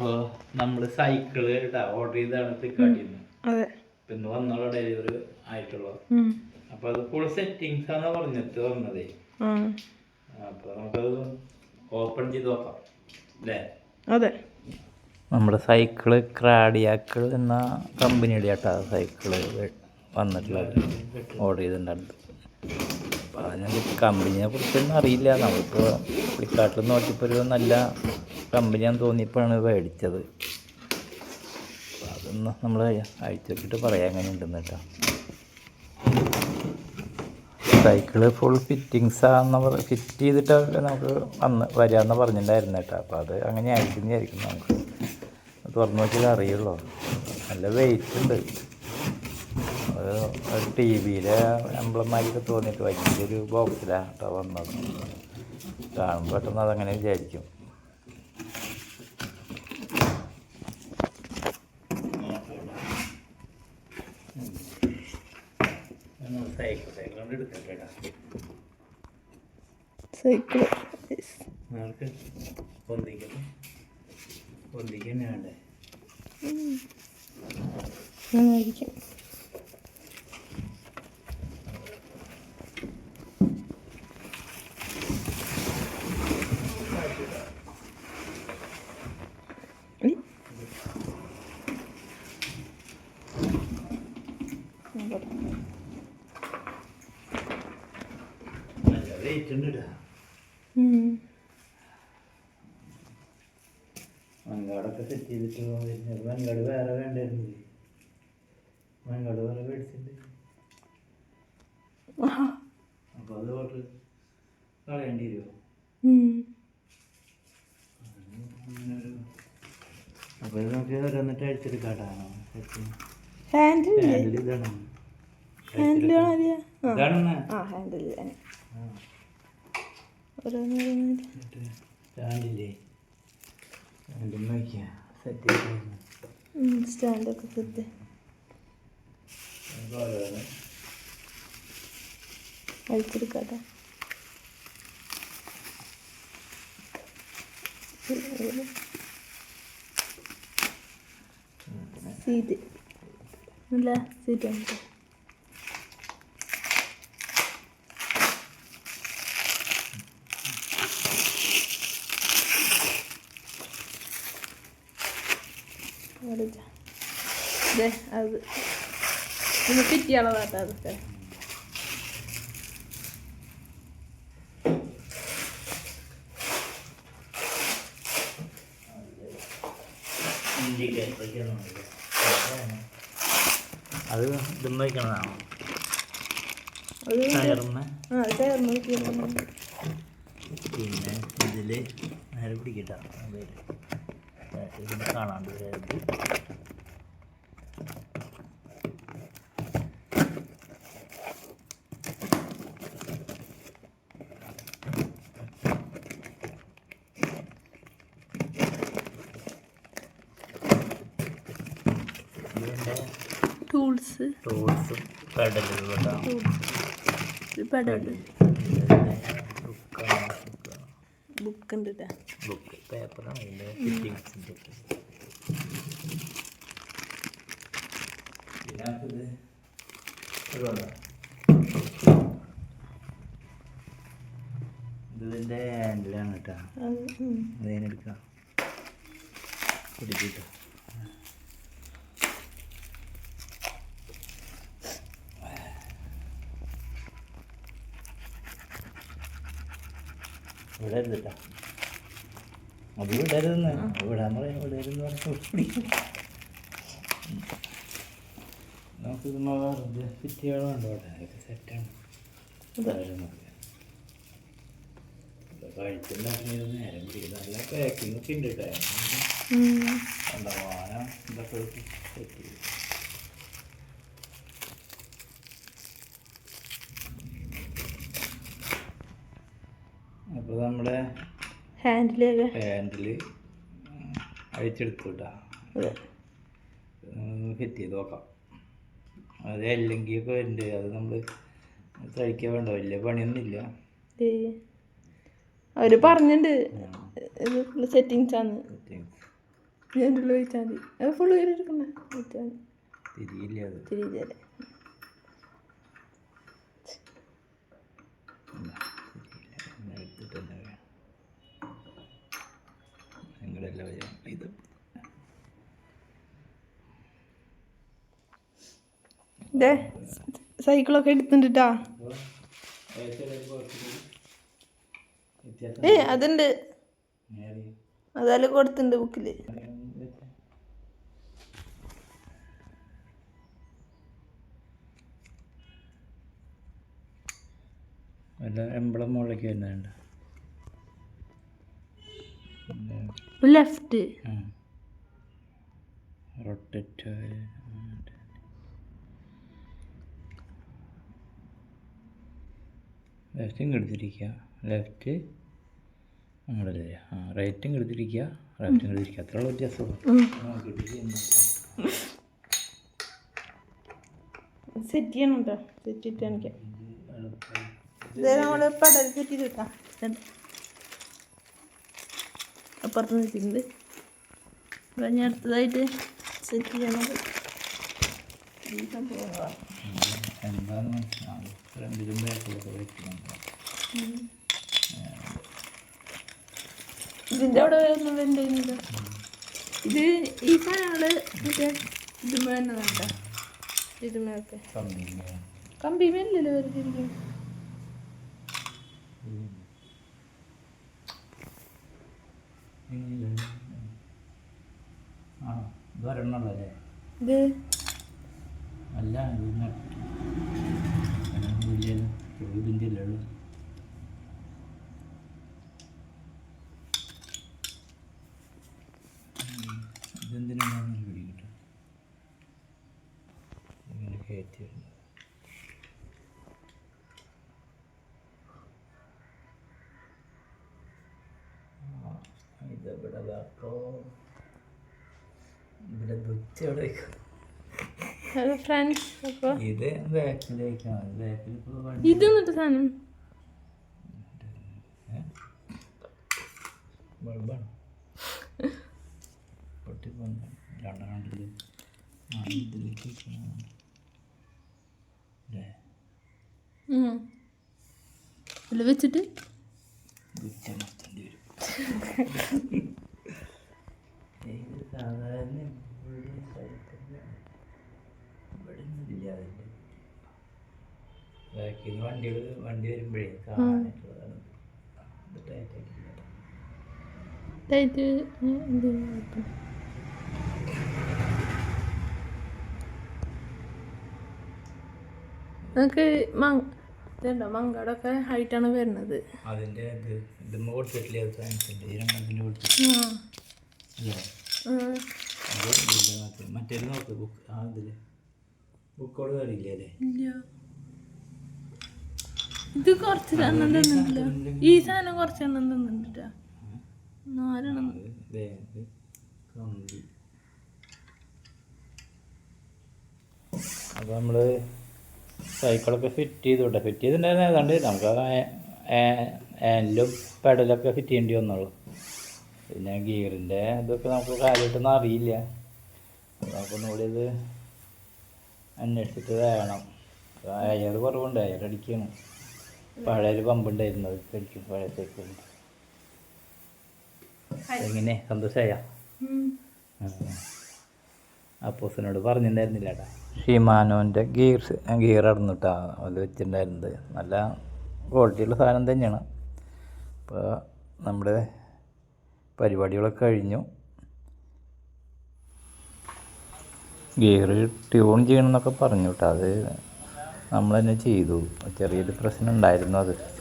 അപ്പോൾ നമ്മൾ cycle order ചെയ്താണ് ഫ്ലിപ്കാർട്ടിൽ നിന്ന് ഇന്ന് വന്നുള്ള ഡെലിവറി ആയിട്ടുള്ളൂ. അപ്പൊ അപ്പോൾ അത് ഫുൾ സെറ്റിങ്സ് ആണ് പറഞ്ഞിട്ട് വന്നതേ. അപ്പൊ അപ്പോൾ നമുക്കത് ഓപ്പൺ ചെയ്ത് നോക്കാം അല്ലേ അതെ. നമ്മുടെ സൈക്കിൾ ക്രാഡിയാക്കൾ എന്ന കമ്പനിയുടെ ആട്ടാ സൈക്കിൾ വന്നിട്ടുള്ളത്. ഓർഡർ ചെയ്തിട്ടുണ്ട്. അപ്പം അതിനൊരു കമ്പനിയെ കുറിച്ചൊന്നും അറിയില്ല. നമുക്ക് ഫ്ലിപ്കാർട്ടിൽ നോക്കിയപ്പോൾ ഒരു നല്ല കമ്പനിയാന്ന് തോന്നിയപ്പോഴാണ് മേടിച്ചത്. അതൊന്ന് നമ്മൾ അയച്ചിട്ട് പറയാം അങ്ങനെ ഉണ്ടെന്ന് കേട്ടോ. സൈക്കിൾ ഫുൾ ഫിറ്റിങ്സ് ആണെന്ന് പറ ഫിറ്റ് ചെയ്തിട്ടല്ലേ നമുക്ക് വന്ന് വരാമെന്ന് പറഞ്ഞിട്ടുണ്ടായിരുന്നു കേട്ടോ. അപ്പോൾ അത് അങ്ങനെ ആയിരിക്കുന്നതായിരിക്കും നമുക്ക്. തുറന്നു നോക്കിയാൽ അറിയുള്ളൂ. നല്ല വെയിറ്റ് ഉണ്ട്. അത് ടി വിയിലെ എംബ്ലമാരിയൊക്കെ തോന്നിയിട്ട് വലിയൊരു ബോക്സിലാണ് കേട്ടോ വന്നത്. കാണുമ്പോൾ പെട്ടെന്ന് അതങ്ങനെ വിചാരിക്കും. സൈക്കിൾ നമുക്ക് പൊന്തിക്കണം പൊന്തിക്കാൻ വേണ്ടേ? ഉം. മങ്കാടൊക്കെ സെറ്റ് ചെയ്തിട്ട് മങ്കാട് വേറെ വേണ്ടായിരുന്നു മങ്കാട് വേറെ മേടിച്ചിട്ടുണ്ട്. ആഹാ. അപ്പോൾ അത് ഓർഡർ കളയേണ്ടി വരുമോ. അപ്പോൾ ഇത് നമുക്ക് ഓരോന്നിട്ട് അഴിച്ചെടുക്കാട്ടാ ഹാൻഡിൽ ഇല്ലേ? ഹാൻഡിൽ ഇതാണ്? ഹാൻഡിൽ സ്റ്റാൻഡൊക്കെ സെറ്റ്. നല്ല സീറ്റ് ആണ് ട്ടോ. അവിടെ ഇതാ. ദേ, അത്. ഒന്ന് ഫിറ്റ് ചെയ്യാനുള്ളതാട്ടോ അതൊക്കെ? അത് ഇതും വയ്ക്കണതാണോ പിന്നെ ഇതിൽ നേരെ പിടിക്കട്ടെ. ഇതിന് കാണാണ്ട് ഇത് ഇതിന്റെ ടൂൾസ് ടൂൾസ് ബുക്ക് ഉണ്ട്. ബുക്ക് പേപ്പറാണ് അതിന്റെ ഫിറ്റിങ്സിന്റെ ഇതിനകത്ത് ഇതുണ്ടോ? ഇതിന്റെ ഹാൻഡിലാണ് കേട്ടോ അത് ഉം. പിടിച്ചിട്ട് വിടരുതിട്ടാ അത് വിടരുതെന്ന്. വിടാൻ പറയാം വിടരുതെന്ന് പറഞ്ഞാൽ പിടിക്കും. നമുക്ക് ഇത് ഫിറ്റ് ചെയ്യണമുണ്ടോ അവിടെ അതൊക്കെ സെറ്റാണ് കഴിച്ചിട്ടുണ്ടായിരുന്നത് നേരം പിടിക്കും. നല്ല പാക്കിംഗ് ഒക്കെ ഉണ്ട് കേട്ടോ ഉം. കണ്ടമാനം ഇതൊക്കെ സെറ്റ് ചെയ്തു നമ്മുടെ ഹാൻഡിൽ ഹാൻഡിൽ അഴിച്ചെടുത്തു ഫിറ്റ് ചെയ്ത് നോക്കാം. അത് എല്ലെങ്കിയൊക്കെ വരുന്നുണ്ട് അത് നമ്മൾ കഴിക്കാൻ വേണ്ട. വലിയ പണിയൊന്നുമില്ല. അവർ അവർ പറഞ്ഞിട്ടുണ്ട് ഇത് ഫുള്ള് സെറ്റിങ്സ് ആണ്. ഞാൻ ഉള്ളിൽ വെച്ചാൽ മതി. അത് ഫുള്ള് കയറിയിരിക്കണേ വെച്ചാൽ മതി. തിരിയില്ല ഇത്തിരി ഇതല്ലേ ഇങ്ങനെ എടുത്തിട്ട് തന്നെ വേണം വരാം ഇത്. സൈക്കിളൊക്കെ എടുത്തിട്ടാ ഏ അതുണ്ട്. അതെല്ലാം കൊടുത്തിട്ടുണ്ട് ബുക്കിൽ. എംബ്ലം എമ്പളം മുകളിലേക്ക് വരുന്നുണ്ട്. ലെഫ്റ്റ് റൊട്ടറ്റ് ലെഫ്റ്റും എടുത്തിരിക്കുക ലെഫ്റ്റ് അങ്ങോട്ടല്ലേ ആ റൈറ്റും എടുത്തിരിക്കുക റൈറ്റും എടുത്തിരിക്കുക അത്രയുള്ള വ്യത്യാസമുള്ളൂ സെറ്റ് ചെയ്യണം കേട്ടോ സെറ്റ് ചെയ്തിട്ട് ഇത് നമ്മൾ പടൽ സെറ്റ് ചെയ്ത് അപ്പുറത്ത് വെച്ചിട്ടുണ്ട് അപ്പോൾ ഞാൻ അടുത്തതായിട്ട് സെറ്റ് ചെയ്യണത് എന്താണെന്ന് മനസ്സിലാവും രണ്ടിലും ബാക്കിലൊക്കെ വെക്കുന്നുണ്ട് ഇതിന്റെ അവിടെ വരുന്നത് വേണ്ടില്ല ഇത് ഈ സാധനങ്ങൾ മറ്റേ ഇതുമേ തന്നെ വേണ്ട. ഇതുമൊക്കെ കമ്പിമേലല്ലോ കമ്പി ആ ഇത് ഇത്? അല്ല ഇതിന്റെ ഇതിന്റെ ഇതെന്തിനാണ് പിടിക്കട്ടെ ഇങ്ങനെ കയറ്റി വരുന്നത് ഇവിടെ ഹലോ ഫ്രണ്ട്സ് അപ്പോൾ ഇത് ബാക്കിലേക്കാണ് ബാക്കിൽ ഇപ്പോൾ വണ്ടി ഇതൊന്നിട്ട് സാധനം. ബൾബാണ്? പൊട്ടി പോകുന്ന രണ്ടെണ്ണത്തിൽ ആ ഇതിലേക്ക് അല്ലേ? വെച്ചിട്ട്? വരും ഇത് സാധാരണ ഇവിടെ സ്ഥലത്തന്നെയാണ്. ഇവിടെ ഒന്നുമില്ല അതിന്റെ ബാക്കിൽ നിന്ന് വണ്ടികൾ വണ്ടി വരുമ്പോഴേ. നമുക്ക് ഇതുണ്ടോ? മങ്കടൊക്കെ ഹൈറ്റാണ് വരുന്നത്. അതിന്റെ ഇത് കൊടുത്തിട്ടില്ലേ? മറ്റേത് നോക്ക് ബുക്ക് ആ ഇതിൽ. ബുക്കോട് കയറിയില്ലേ ഇത് കുറച്ച് എണ്ണം തന്നിട്ടില്ല. ഈ സാധനം കുറച്ച് എണ്ണം തന്നിട്ടില്ല. നാലെണ്ണം. അപ്പോൾ നമ്മൾ സൈക്കിളൊക്കെ ഫിറ്റ് ചെയ്തോട്ടെ ഫിറ്റ് ചെയ്തിട്ടുണ്ടായിരുന്നു ഏതാണ്ട് നമുക്ക് ആൻഡിലും പെഡലൊക്കെ ഫിറ്റ് ചെയ്യേണ്ടി വന്നുള്ളൂ. പിന്നെ ഗിയറിന്റെ ഇതൊക്കെ നമുക്ക് കാര്യമായിട്ടൊന്നും അറിയില്ല. നമുക്കൊന്നുകൂടി ഇത് അന്വേഷിച്ചിട്ട് വേണം. അയർ കുറവുണ്ട്. അയർ അടിക്കണം. പഴയൊരു പമ്പുണ്ടായിരുന്നു കഴിക്കും അത് പഴയ സൈക്കിളിൽ എങ്ങനെ? സന്തോഷമായ. അപ്പോസിനോട് പറഞ്ഞിട്ടുണ്ടായിരുന്നില്ല കേട്ടാ ഷിമാനോന്റെ ഗീർ ഗീർ ഇടന്നിട്ടാ അത് വെച്ചിട്ടുണ്ടായിരുന്നത് നല്ല ക്വാളിറ്റിയുള്ള സാധനം തന്നെയാണ്. അപ്പോൾ നമ്മുടെ പരിപാടികളൊക്കെ കഴിഞ്ഞു. ഗിയർ ട്യൂൺ ചെയ്യണമെന്നൊക്കെ പറഞ്ഞു കേട്ടോ അത് നമ്മൾ തന്നെ ചെയ്തു. ചെറിയൊരു പ്രശ്നം ഉണ്ടായിരുന്നു അത്.